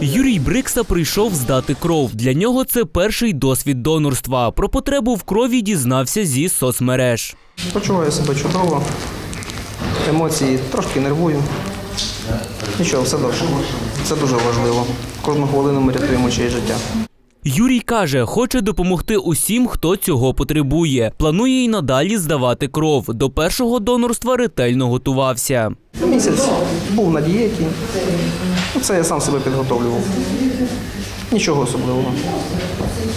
Юрій Брикса прийшов здати кров. Для нього це перший досвід донорства. Про потребу в крові дізнався зі соцмереж. Почуваю себе чудово. Емоції трошки нервую. Нічого, все добре. Це дуже важливо. Кожну хвилину ми рятуємо чиє життя. Юрій каже, хоче допомогти усім, хто цього потребує. Планує й надалі здавати кров. До першого донорства ретельно готувався. Місяць був на дієті. Ну, Це я сам себе підготовлював. Нічого особливого.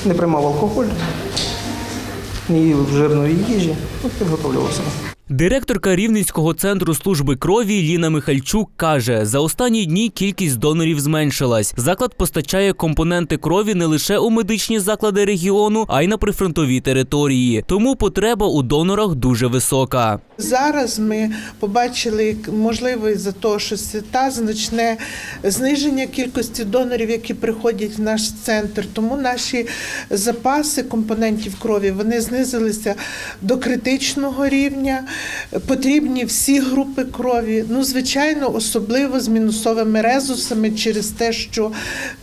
Не приймав алкоголь, не їв жирної їжі, підготовлювався. підготовлював себе. Директорка Рівненського центру служби крові Ліна Михальчук каже, за останні дні кількість донорів зменшилась. Заклад постачає компоненти крові не лише у медичні заклади регіону, а й на прифронтові території. Тому потреба у донорах дуже висока. Зараз ми побачили можливо за того, що свята значне зниження кількості донорів, які приходять в наш центр. Тому наші запаси компонентів крові вони знизилися до критичного рівня. Потрібні всі групи крові. Ну, звичайно, особливо з мінусовими резусами через те, що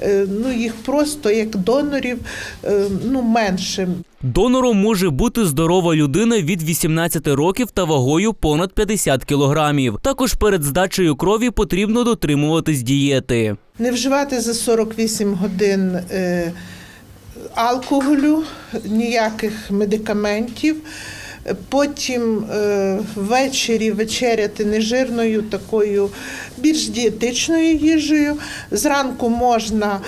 е, ну, їх просто як донорів е, ну, менше. Донором може бути здорова людина від 18 років та вагою понад 50 кілограмів. Також перед здачею крові потрібно дотримуватись дієти. Не вживати за 48 годин е, алкоголю, ніяких медикаментів. Потім е, ввечері вечеряти нежирною такою більш дієтичною їжею. Зранку можна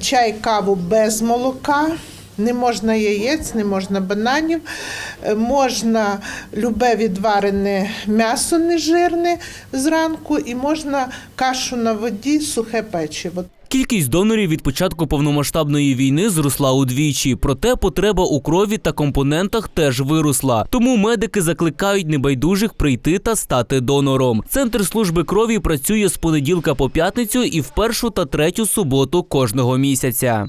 чай, каву без молока. Не можна яєць, не можна бананів, е, можна любе відварене м'ясо нежирне зранку і можна кашу на воді, сухе печиво. Кількість донорів від початку повномасштабної війни зросла удвічі, проте потреба у крові та компонентах теж виросла. Тому медики закликають небайдужих прийти та стати донором. Центр служби крові працює з понеділка по п'ятницю і в першу та третю суботу кожного місяця.